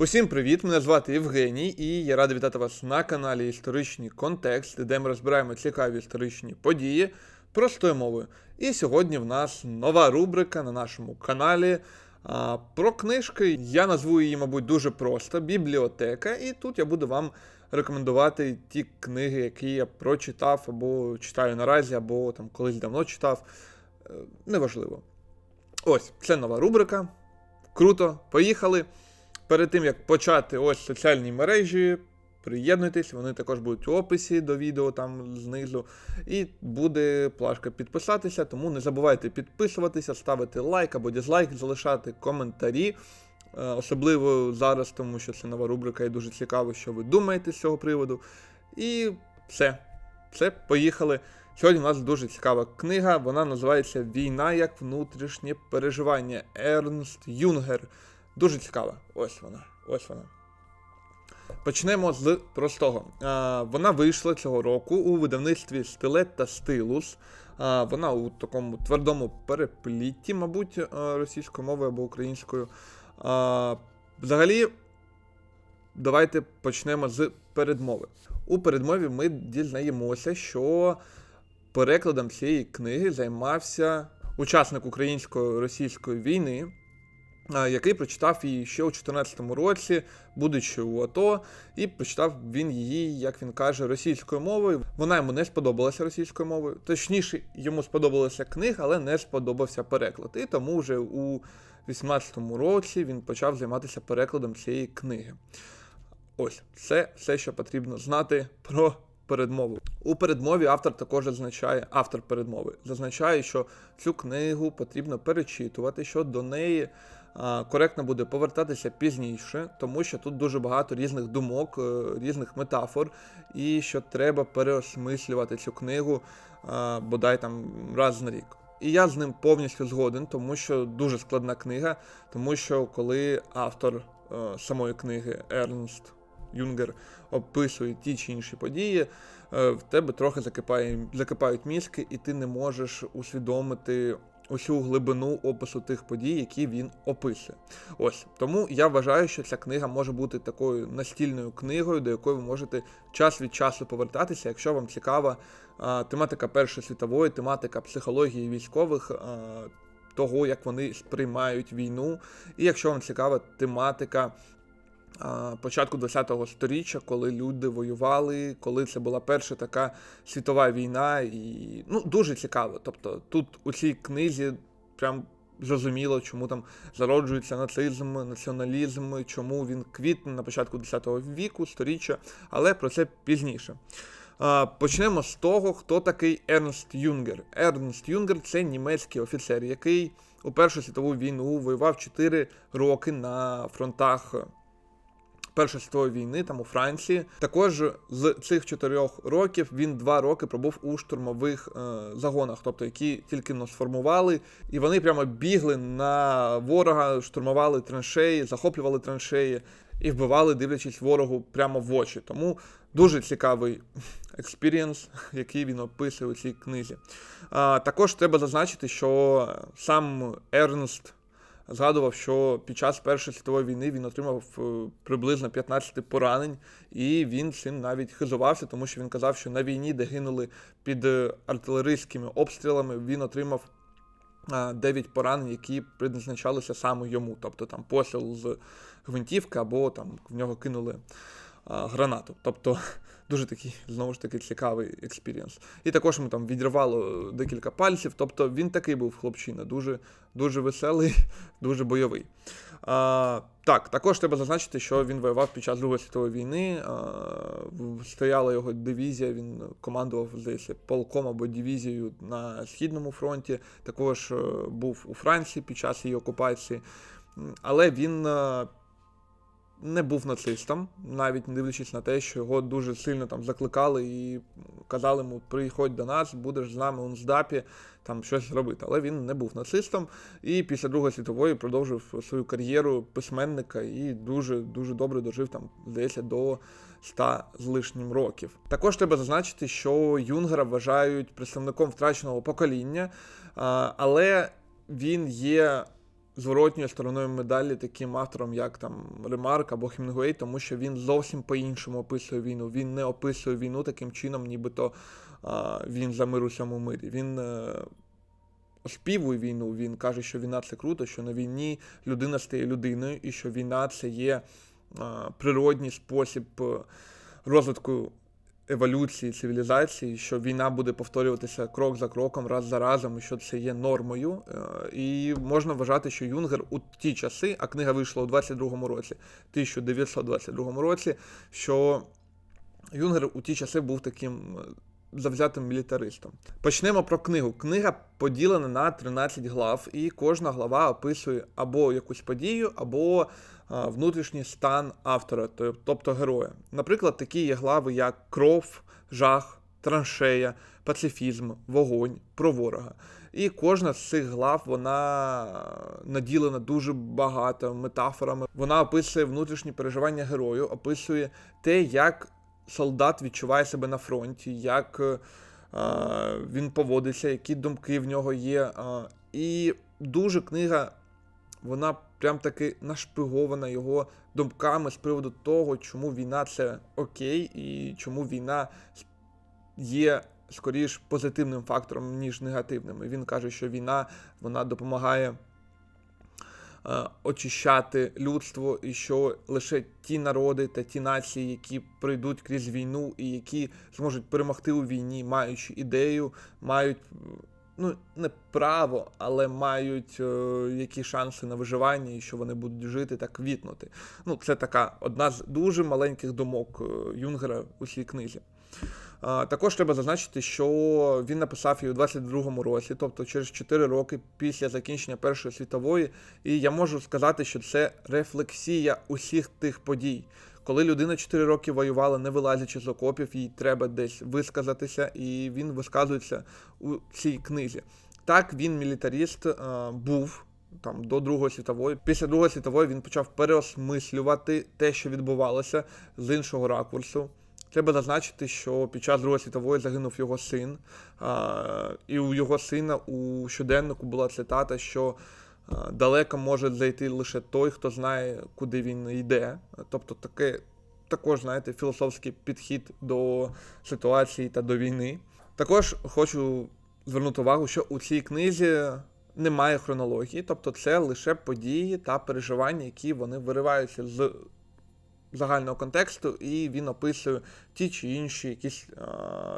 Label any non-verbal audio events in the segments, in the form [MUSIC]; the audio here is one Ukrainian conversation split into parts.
Усім привіт! Мене звати Євгеній, і я радий вітати вас на каналі Історичний контекст, де ми розбираємо цікаві історичні події простою мовою. І сьогодні в нас нова рубрика на нашому каналі а, про книжки. Я назву її, мабуть, дуже просто бібліотека. І тут я буду вам рекомендувати ті книги, які я прочитав або читаю наразі, або там колись давно читав. Е, Неважливо. Ось, це нова рубрика. Круто, поїхали. Перед тим як почати ось соціальні мережі, приєднуйтесь, вони також будуть у описі до відео там знизу. І буде плашка підписатися, тому не забувайте підписуватися, ставити лайк або дизлайк, залишати коментарі. Е, Особливо зараз, тому що це нова рубрика і дуже цікаво, що ви думаєте з цього приводу. І все. Все, поїхали. Сьогодні у нас дуже цікава книга. Вона називається Війна як внутрішнє переживання Ернст Юнгер. Дуже цікава. Ось вона. Ось вона. Почнемо з простого. Вона вийшла цього року у видавництві Стилет та Стилус. Вона у такому твердому переплітті, мабуть, російською мовою або українською. Взагалі, давайте почнемо з передмови. У передмові ми дізнаємося, що перекладом цієї книги займався учасник українсько-російської війни, який прочитав її ще у 2014 році, будучи у АТО, і прочитав він її, як він каже, російською мовою. Вона йому не сподобалася російською мовою. Точніше, йому сподобалася книга, але не сподобався переклад. І тому вже у 2018 році він почав займатися перекладом цієї книги. Ось, це все, що потрібно знати про передмову. У передмові автор також зазначає, автор передмови зазначає, що цю книгу потрібно перечитувати, що до неї коректно буде повертатися пізніше, тому що тут дуже багато різних думок, е, різних метафор, і що треба переосмислювати цю книгу бодай там раз на рік. І я з ним повністю згоден, тому що дуже складна книга, тому що коли автор е, самої книги Ернст Юнгер описує ті чи інші події, е, в тебе трохи закипає, закипають мізки, і ти не можеш усвідомити усю глибину опису тих подій, які він описує. Ось тому я вважаю, що ця книга може бути такою настільною книгою, до якої ви можете час від часу повертатися, якщо вам цікава а, тематика Першої світової, тематика психології військових. а, того, як вони сприймають війну, і якщо вам цікава тематика початку ХХ століття, коли люди воювали, коли це була перша така світова війна, і ну дуже цікаво. Тобто тут у цій книзі прям зрозуміло, чому там зароджується нацизм, націоналізм, чому він квітне на початку X віку, сторіччя, але про це пізніше. Почнемо з того, хто такий Ернст Юнгер. Ернст Юнгер це німецький офіцер, який у Першу світову війну воював 4 роки на фронтах Першої світової війни, там у Франції. Також з цих чотирьох років він два роки пробув у штурмових е, загонах, тобто які тільки но сформували, і вони прямо бігли на ворога, штурмували траншеї, захоплювали траншеї і вбивали, дивлячись ворогу прямо в очі. Тому дуже цікавий експірієнс, який він описує у цій книзі. А, також треба зазначити, що сам Ернст згадував, що під час Першої світової війни він отримав е, приблизно 15 поранень, і він цим навіть хизувався, тому що він казав, що на війні, де гинули під е, артилерійськими обстрілами, він отримав. 9 поранень, які призначалися саме йому, тобто там постріл з гвинтівки або там в нього кинули гранату. Тобто [LAUGHS] дуже такий, знову ж таки, цікавий експірієнс. І також йому там відривало декілька пальців. Тобто він такий був хлопчина, дуже дуже веселий, [LAUGHS] дуже бойовий. А, Так, також треба зазначити, що він воював під час Другої світової війни. А, стояла його дивізія, він командував здається, полком або дивізією на Східному фронті. Також е, був у Франції під час її окупації. Але він е, не був нацистом, навіть не дивлячись на те, що його дуже сильно там закликали і казали йому, приходь до нас, будеш з нами у НСДАПі, там щось робити. Але він не був нацистом і після Другої світової продовжив свою кар'єру письменника і дуже дуже добре дожив там, здається, до 100 з лишнім років. Також треба зазначити, що Юнгера вважають представником втраченого покоління, але він є зворотньою стороною медалі таким автором, як там Ремарк або Хемінгуей, тому що він зовсім по-іншому описує війну. Він не описує війну таким чином, нібито а, він за мир у всьому мирі. Він е, оспівує війну, він каже, що війна це круто, що на війні людина стає людиною, і що війна це є а, природній спосіб е, розвитку еволюції цивілізації, що війна буде повторюватися крок за кроком, раз за разом, і що це є нормою. Е, І можна вважати, що Юнгер у ті часи, а книга вийшла у 22-му році, 1922 році, що Юнгер у ті часи був таким е, завзятим мілітаристом. Почнемо про книгу. Книга поділена на 13 глав, і кожна глава описує або якусь подію, або внутрішній стан автора, тобто героя. Наприклад, такі є глави, як кров, жах, траншея, пацифізм, вогонь, про ворога. І кожна з цих глав вона наділена дуже багато метафорами. Вона описує внутрішні переживання герою, описує те, як солдат відчуває себе на фронті, як е, він поводиться, які думки в нього є. а, І дуже книга, вона прям таки нашпигована його думками з приводу того, чому війна це окей, і чому війна є скоріш позитивним фактором, ніж негативним. І він каже, що війна вона допомагає е, очищати людство, і що лише ті народи та ті нації, які пройдуть крізь війну і які зможуть перемогти у війні, маючи ідею, мають ну не право, але мають е, які шанси на виживання, і що вони будуть жити та квітнути. Ну, це така одна з дуже маленьких думок е, Юнгера у цій книзі. Також треба зазначити, що він написав її у 22-му році, тобто через 4 роки після закінчення Першої світової, і я можу сказати, що це рефлексія усіх тих подій. Коли людина 4 роки воювала, не вилазячи з окопів, їй треба десь висказатися, і він висказується у цій книзі. Так, він мілітаріст е, був там до Другої світової. Після Другої світової він почав переосмислювати те, що відбувалося з іншого ракурсу. Треба зазначити, що під час Другої світової загинув його син, а, і у його сина у щоденнику була цитата, що далеко може зайти лише той, хто знає, куди він йде. Тобто таке, також, знаєте, філософський підхід до ситуації та до війни. Також хочу звернути увагу, що у цій книзі немає хронології, тобто це лише події та переживання, які вони вириваються з загального контексту, і він описує ті чи інші якісь е,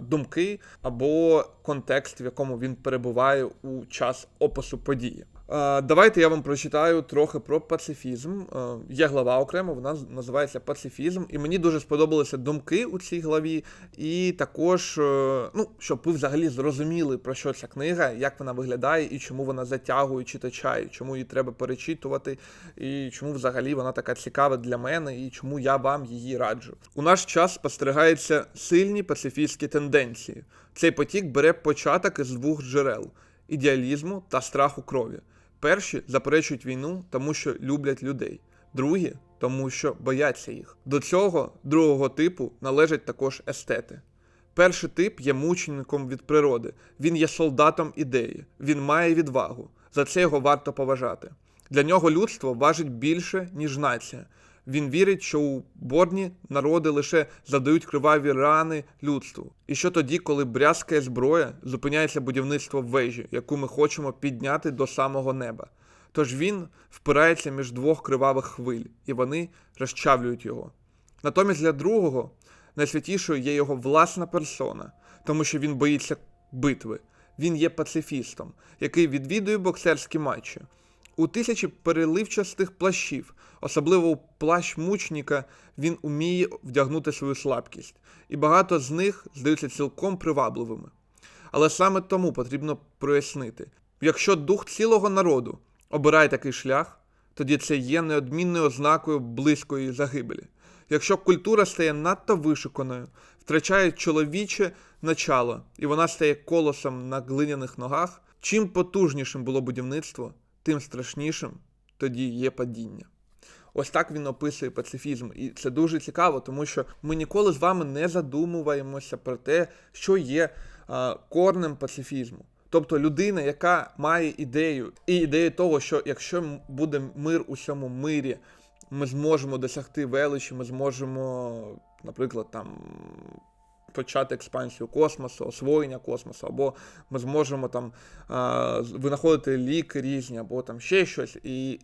думки або контекст, в якому він перебуває у час опису події. Давайте я вам прочитаю трохи про пацифізм. Є глава окремо, вона називається Пацифізм, і мені дуже сподобалися думки у цій главі, і також, е, ну, щоб ви взагалі зрозуміли, про що ця книга, як вона виглядає, і чому вона затягує читача, і чому її треба перечитувати, і чому взагалі вона така цікава для мене, і чому я вам її раджу. У наш час спостерігаються сильні пацифістські тенденції. Цей потік бере початок із двох джерел ідеалізму та страху крові. Перші заперечують війну, тому що люблять людей, другі тому що бояться їх. До цього другого типу належать також естети. Перший тип є мучеником від природи. Він є солдатом ідеї. Він має відвагу. За це його варто поважати. Для нього людство важить більше, ніж нація. Він вірить, що у Борні народи лише задають криваві рани людству. І що тоді, коли брязкає зброя, зупиняється будівництво вежі, яку ми хочемо підняти до самого неба. Тож він впирається між двох кривавих хвиль, і вони розчавлюють його. Натомість для другого найсвятішою є його власна персона, тому що він боїться битви. Він є пацифістом, який відвідує боксерські матчі. У тисячі переливчастих плащів, особливо у плащ мучника, він уміє вдягнути свою слабкість, і багато з них здаються цілком привабливими. Але саме тому потрібно прояснити: якщо дух цілого народу обирає такий шлях, тоді це є неодмінною ознакою близької загибелі. Якщо культура стає надто вишуканою, втрачає чоловіче начало, і вона стає колосом на глиняних ногах, чим потужнішим було будівництво, тим страшнішим тоді є падіння. Ось так він описує пацифізм, і це дуже цікаво, тому що ми ніколи з вами не задумуваємося про те, що є а, корнем пацифізму. Тобто людина, яка має ідею, і ідею того, що якщо буде мир у цьому мирі, ми зможемо досягти величі, ми зможемо, наприклад, там почати експансію космосу, освоєння космосу, або ми зможемо там винаходити ліки різні, або там ще щось. І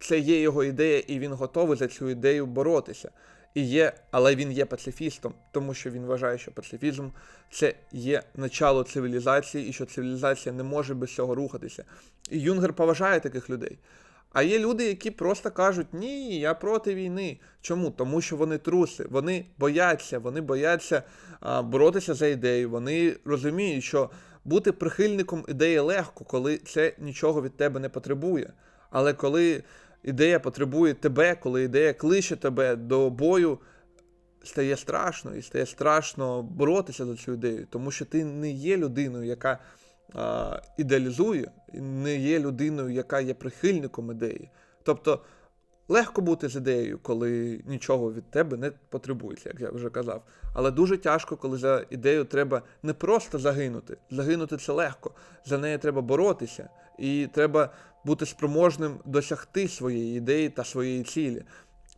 це є його ідея, і він готовий за цю ідею боротися. І є, але він є пацифістом, тому що він вважає, що пацифізм це є начало цивілізації, і що цивілізація не може без цього рухатися. І Юнгер поважає таких людей. А є люди, які просто кажуть: ні, я проти війни. Чому? Тому що вони труси, вони бояться, вони бояться а, боротися за ідею. Вони розуміють, що бути прихильником ідеї легко, коли це нічого від тебе не потребує. Але коли ідея потребує тебе, коли ідея кличе тебе до бою, стає страшно, і стає страшно боротися за цю ідею, тому що ти не є людиною, яка ідеалізує, і не є людиною, яка є прихильником ідеї. Тобто легко бути з ідеєю, коли нічого від тебе не потребується, як я вже казав. Але дуже тяжко, коли за ідею треба не просто загинути. Загинути це легко. За нею треба боротися, і треба бути спроможним досягти своєї ідеї та своєї цілі.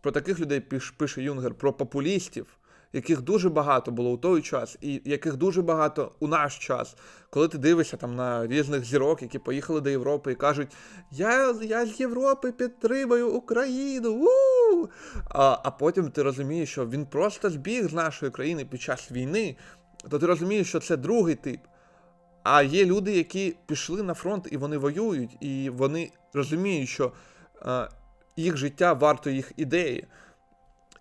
Про таких людей пиш- пише Юнгер, про популістів, яких дуже багато було у той час, і яких дуже багато у наш час. Коли ти дивишся там на різних зірок, які поїхали до Європи і кажуть: Я, я з Європи підтримую Україну. у А, а потім ти розумієш, що він просто збіг з нашої країни під час війни, то ти розумієш, що це другий тип. А є люди, які пішли на фронт і вони воюють, і вони розуміють, що е, їх життя варто їх ідеї.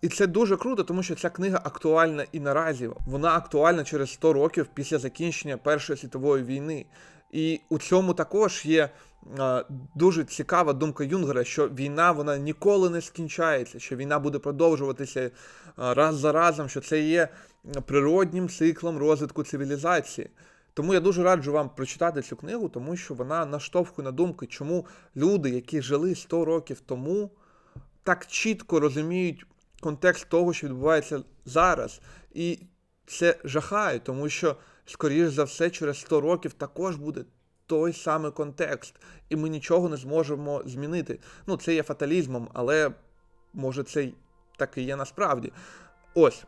І це дуже круто, тому що ця книга актуальна і наразі. Вона актуальна через 100 років після закінчення Першої світової війни. І у цьому також є е, дуже цікава думка Юнгера, що війна вона ніколи не скінчається, що війна буде продовжуватися раз за разом, що це є природнім циклом розвитку цивілізації. Тому я дуже раджу вам прочитати цю книгу, тому що вона наштовхує на думки, чому люди, які жили 100 років тому, так чітко розуміють контекст того, що відбувається зараз. І це жахає, тому що, скоріш за все, через 100 років також буде той самий контекст, і ми нічого не зможемо змінити. Ну, це є фаталізмом, але може це так і є насправді. Ось.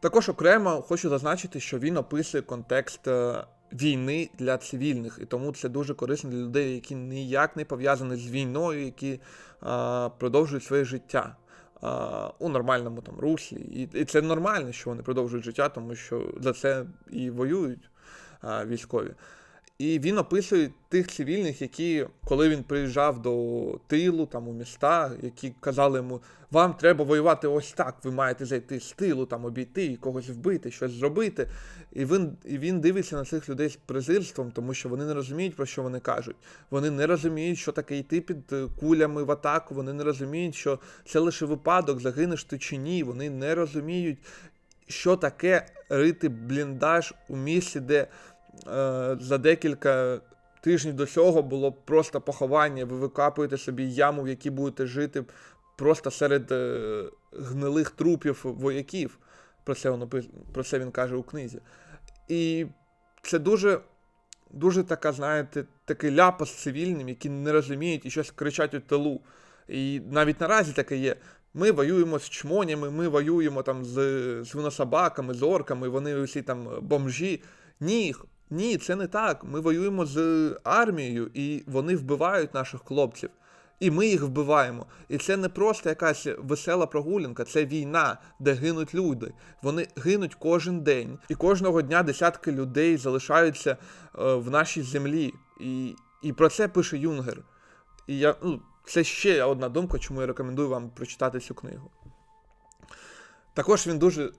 Також окремо хочу зазначити, що він описує контекст е, війни для цивільних, і тому це дуже корисно для людей, які ніяк не пов'язані з війною, які е, продовжують своє життя у нормальному там руслі. І, і це нормально, що вони продовжують життя, тому що за це і воюють військові. І він описує тих цивільних, які, коли він приїжджав до тилу, там у міста, які казали йому, вам треба воювати ось так, ви маєте зайти з тилу, там обійти, і когось вбити, щось зробити. І він, і він дивиться на цих людей з презирством, тому що вони не розуміють, про що вони кажуть. Вони не розуміють, що таке йти під е, кулями в атаку, вони не розуміють, що це лише випадок, загинеш ти чи ні. Вони не розуміють, що таке рити бліндаж у місці, де за декілька тижнів до цього було просто поховання. Ви викапуєте собі яму, в якій будете жити просто серед е, гнилих трупів вояків. Про це, воно, про це він каже у книзі. І це дуже, дуже така, знаєте, такий ляпас цивільним, які не розуміють і щось кричать у тилу. І навіть наразі таке є. Ми воюємо з чмонями, ми воюємо там з свинособаками, з орками, вони усі там бомжі. Ні, ні, це не так. Ми воюємо з армією, і вони вбивають наших хлопців. І ми їх вбиваємо. І це не просто якась весела прогулянка, це війна, де гинуть люди. Вони гинуть кожен день. І кожного дня десятки людей залишаються е, в нашій землі. І, і про це пише Юнгер. І я, ну, це ще одна думка, чому я рекомендую вам прочитати цю книгу. Також він дуже,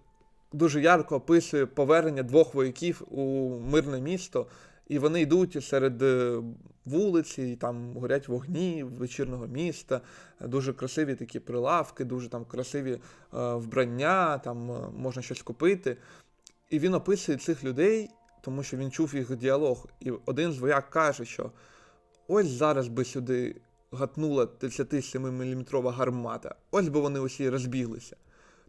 дуже ярко описує повернення двох вояків у мирне місто, і вони йдуть серед е, вулиці, і там горять вогні вечірнього міста, дуже красиві такі прилавки, дуже там красиві е, вбрання, там е, можна щось купити. І він описує цих людей, тому що він чув їх діалог. І один з вояк каже, що ось зараз би сюди гатнула 37-мм гармата, ось би вони усі розбіглися.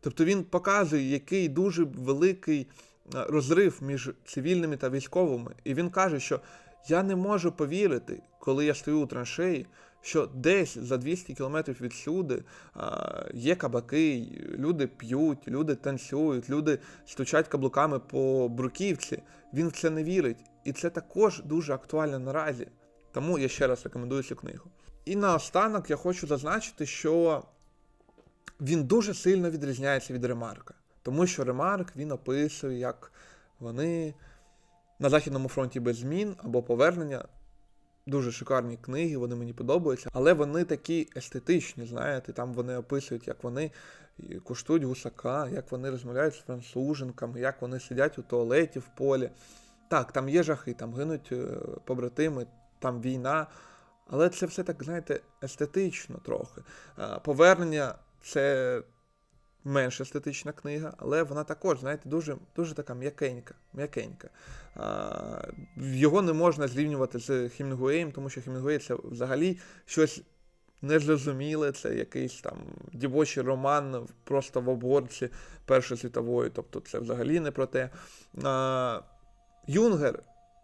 Тобто він показує, який дуже великий розрив між цивільними та військовими. І він каже, що я не можу повірити, коли я стою у траншеї, що десь за 200 кілометрів відсюди а, є кабаки, люди п'ють, люди танцюють, люди стучать каблуками по бруківці. Він в це не вірить. І це також дуже актуально наразі. Тому я ще раз рекомендую цю книгу. І наостанок я хочу зазначити, що він дуже сильно відрізняється від Ремарка. Тому що Ремарк він описує, як вони на Західному фронті без змін або повернення. Дуже шикарні книги, вони мені подобаються, але вони такі естетичні, знаєте, там вони описують, як вони куштують гусака, як вони розмовляють з француженками, як вони сидять у туалеті в полі. Так, там є жахи, там гинуть е, побратими, там війна. Але це все так, знаєте, естетично трохи. Е, Повернення це менш естетична книга, але вона також, знаєте, дуже, дуже така м'якенька. м'якенька. Його не можна зрівнювати з Хімінгуеєм, тому що Хімінгуей це взагалі щось незрозуміле, це якийсь там дівочий роман просто в обгорці Першої світової, тобто це взагалі не про те. А, Юнгер,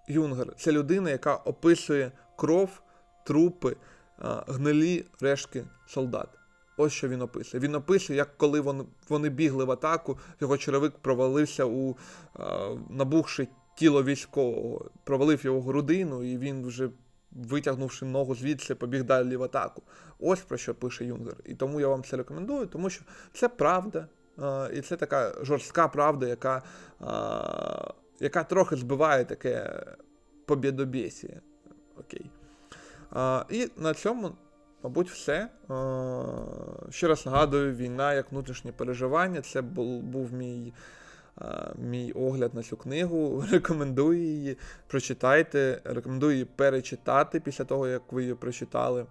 Юнгер це людина, яка описує кров, трупи, а, гнилі рештки солдат. Ось що він описує. Він описує, як коли вони, бігли в атаку, його черевик провалився у а, набухши тіло військового, провалив його грудину, і він вже, витягнувши ногу звідси, побіг далі в атаку. Ось про що пише Юнгер. І тому я вам це рекомендую, тому що це правда. І це така жорстка правда, яка, яка трохи збиває таке побєдобєсіє. Окей. І на цьому. Мабуть, все. Е, Ще раз нагадую, війна як внутрішнє переживання. Це був, мій, е, мій огляд на цю книгу. [LAUGHS] Рекомендую її. Прочитайте. Рекомендую її перечитати після того, як ви її прочитали.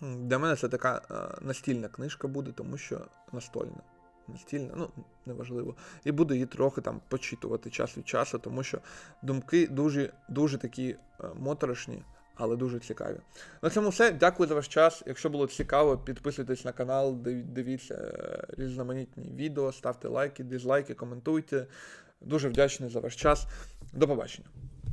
Для мене це така е, настільна книжка буде, тому що настольна. Настільна, ну, неважливо. І буду її трохи там почитувати час від часу, тому що думки дуже, дуже такі моторошні але дуже цікаві. На цьому все. Дякую за ваш час. Якщо було цікаво, підписуйтесь на канал, дивіться е, різноманітні відео, ставте лайки, дизлайки, коментуйте. Дуже вдячний за ваш час. До побачення.